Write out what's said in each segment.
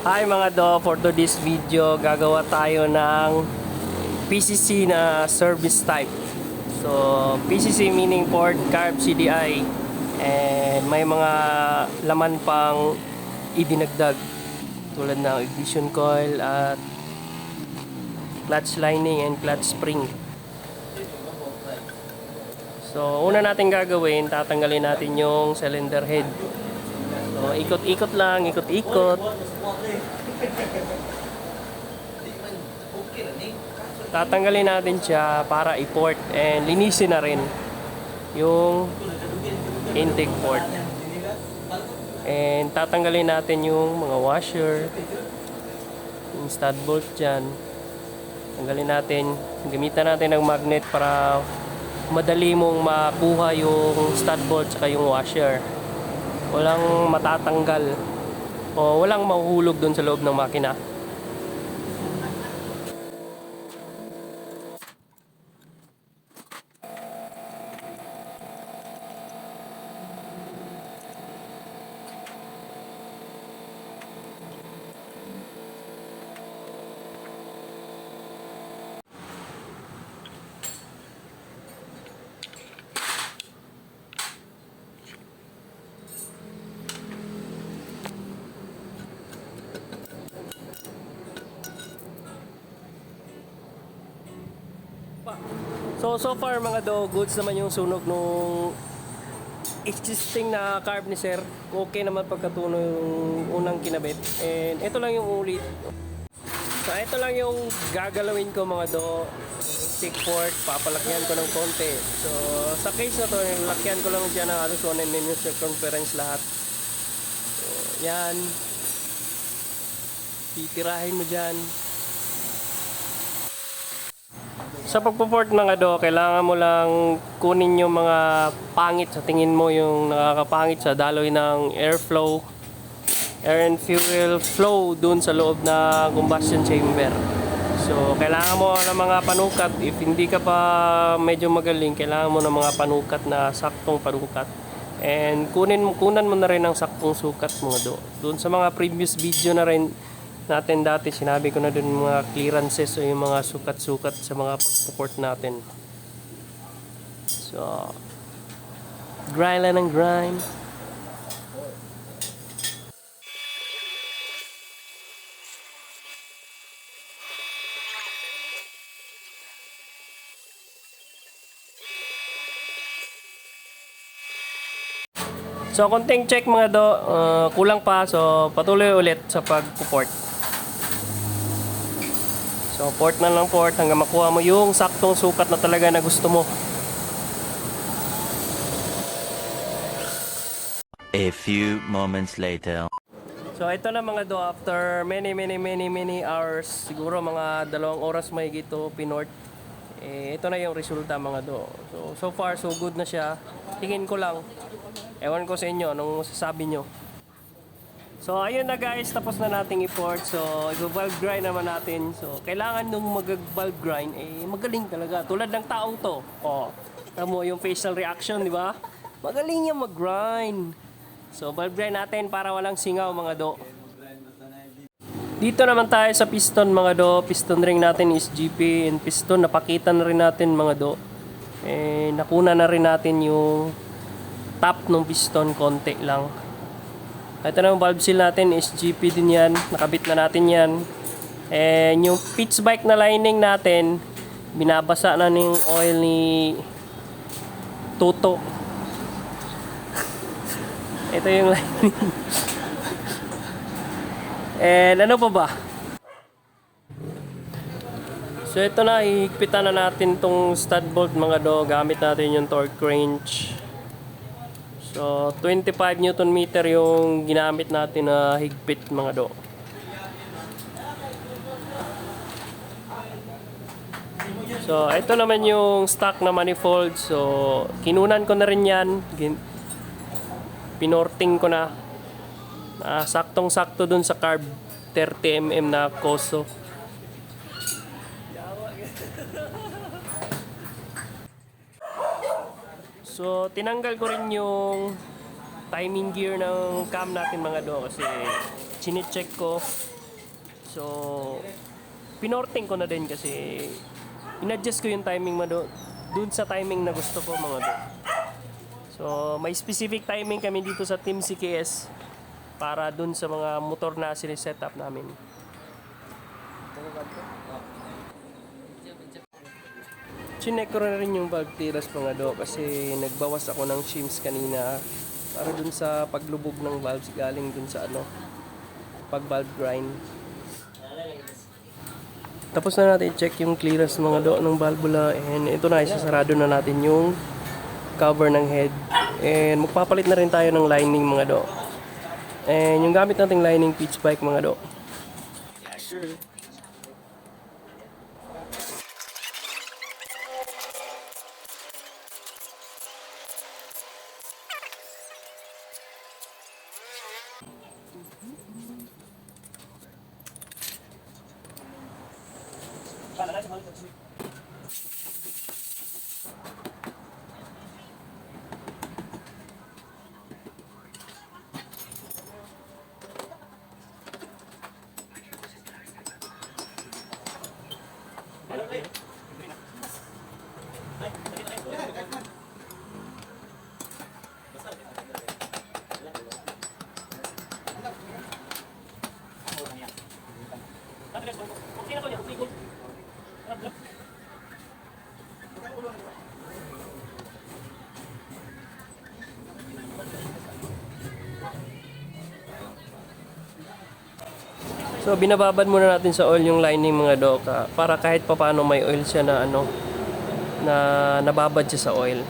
Hi mga do, for today's video, gagawa tayo ng PCC na service type. So, PCC meaning port carb CDI and may mga laman pang idinagdag tulad ng ignition coil at clutch lining and clutch spring. So, una natin gagawin, tatanggalin natin yung cylinder head. Ikot-ikot lang, ikot-ikot. Tatanggalin natin siya para i-port and linisin na rin yung intake port. And tatanggalin natin yung mga washer, yung stud bolt dyan. Tanggalin natin, gamitan natin ng magnet para madali mong makuha yung stud bolt at yung washer walang matatanggal o walang mahuhulog doon sa loob ng makina. So, so far mga do, goods naman yung sunog nung existing na carb ni sir. Okay naman pagkatuno yung unang kinabit. And ito lang yung ulit. So, ito lang yung gagalawin ko mga do. Stick port, papalakyan ko ng konti. So, sa case na to, lakyan ko lang dyan ng halos 1 and minute circumference lahat. So, yan. Titirahin mo dyan. Sa pagpo-port ng ado, kailangan mo lang kunin yung mga pangit sa tingin mo, yung nakakapangit sa daloy ng airflow, air and fuel flow dun sa loob na combustion chamber. So, kailangan mo ng mga panukat. If hindi ka pa medyo magaling, kailangan mo ng mga panukat na saktong panukat. And kunin mo, kunan mo na rin ang saktong sukat mga do. Doon sa mga previous video na rin natin dati, sinabi ko na dun mga clearances o yung mga sukat-sukat sa mga pagpuport natin. So, grind lang ng grind. So, konting check mga do, uh, kulang pa. So, patuloy ulit sa pagpuport. So, port na lang port hanggang makuha mo yung saktong sukat na talaga na gusto mo. A few moments later. So, ito na mga do, after many, many, many, many hours, siguro mga dalawang oras may gito, pinort. Eh, ito na yung resulta mga do. So, so far, so good na siya. Tingin ko lang. Ewan ko sa inyo, anong masasabi nyo. So, ayun na guys, tapos na nating i-port. So, i-valve grind naman natin. So, kailangan nung mag-valve grind, eh, magaling talaga. Tulad ng taong to. Oh, tamo yung facial reaction, di ba? Magaling yung mag-grind. So, valve grind natin para walang singaw mga do. Dito naman tayo sa piston mga do. Piston ring natin is GP and piston. Napakita na rin natin mga do. Eh, nakuna na rin natin yung top ng piston konti lang. Ito na yung valve seal natin is GP din yan. Nakabit na natin yan. And yung pitch bike na lining natin, binabasa na ng oil ni Toto. Ito yung lining. And ano pa ba? So ito na, hihigpitan na natin tong stud bolt mga do. Gamit natin yung torque wrench. So 25 Newton meter yung ginamit natin na higpit mga do. So ito naman yung stock na manifold. So kinunan ko na rin yan. Pinorting ko na. Ah, saktong-sakto dun sa carb 30mm na koso. So, tinanggal ko rin yung timing gear ng cam natin mga do kasi chinecheck ko. So, pinorting ko na din kasi inadjust ko yung timing mo doon. Doon sa timing na gusto ko mga do. So, may specific timing kami dito sa Team CKS para doon sa mga motor na siniset up namin. Chinek ko na rin yung valve tiras mga do kasi nagbawas ako ng shims kanina para dun sa paglubog ng valves galing dun sa ano pag valve grind. Tapos na natin check yung clearance mga do ng valvula and ito na isasarado na natin yung cover ng head and magpapalit na rin tayo ng lining mga do. And yung gamit nating lining pitch bike mga do. Hey. So binababad muna natin sa oil yung lining mga doka para kahit papaano may oil siya na ano na nababad siya sa oil.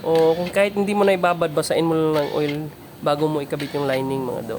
O kung kahit hindi mo na ibabad, basain mo lang ng oil bago mo ikabit yung lining mga do.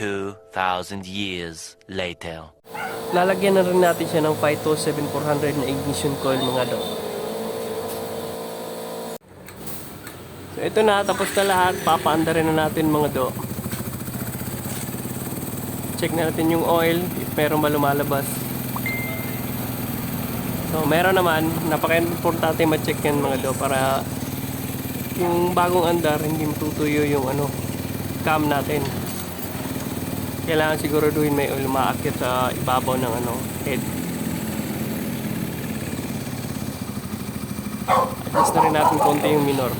2,000 years later. Lalagyan na rin natin siya ng 527-400 na ignition coil mga dog. So ito na, tapos na lahat. Papaanda rin na natin mga do. Check na natin yung oil, if meron ba lumalabas. So meron naman, napaka-importante ma-check yan mga do para yung bagong andar hindi matutuyo yung ano cam natin. Kailangan siguraduhin may oil umaakyat sa ibabaw ng ano head. Adjust na rin natin konti yung minor.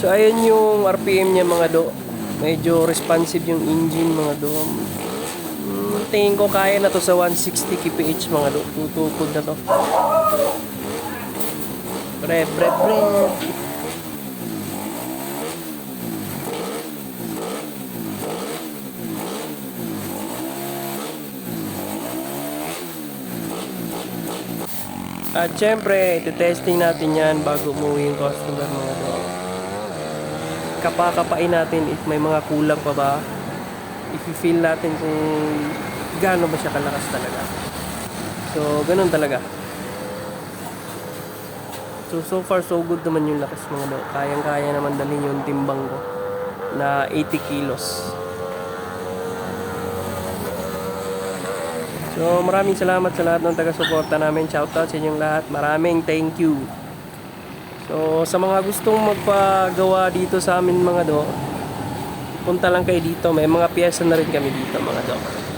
So ayun yung RPM niya mga do. Medyo responsive yung engine mga do Hmm, tingin ko kaya na to sa 160 kph mga do tutukod na to Bre, bre, bre. At syempre, iti-testing natin yan bago umuwi yung customer mga to. Kapakapain natin if may mga kulang pa ba. If feel natin kung gaano ba siya kalakas talaga. So, ganun talaga. So, so far so good naman yung lakas mga do. Kayang-kaya naman dalhin yung timbang ko na 80 kilos. So, maraming salamat sa lahat ng taga-suporta namin. Shoutout sa inyong lahat. Maraming thank you. So, sa mga gustong magpagawa dito sa amin mga do, punta lang kayo dito. May mga pyesa na rin kami dito mga do.